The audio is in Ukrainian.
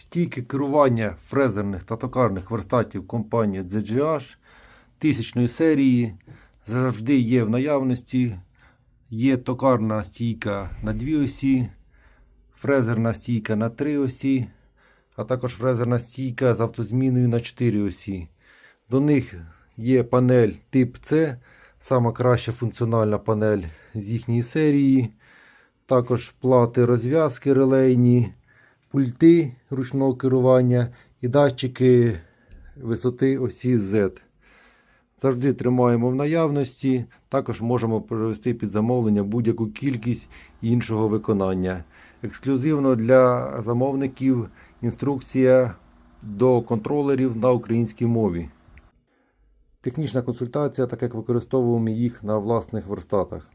Стійки керування фрезерних та токарних верстатів компанії ZGH тисячної серії завжди є в наявності. Є токарна стійка на дві осі, фрезерна стійка на три осі, а також фрезерна стійка з автозміною на 4 осі. До них є панель тип C, сама краща функціональна панель з їхньої серії. Також плати розв'язки релейні, пульти ручного керування і датчики висоти осі Z. Завжди тримаємо в наявності. Також можемо провести під замовлення будь-яку кількість іншого виконання. Ексклюзивно для замовників інструкція до контролерів на українській мові. Технічна консультація, так як використовуємо їх на власних верстатах.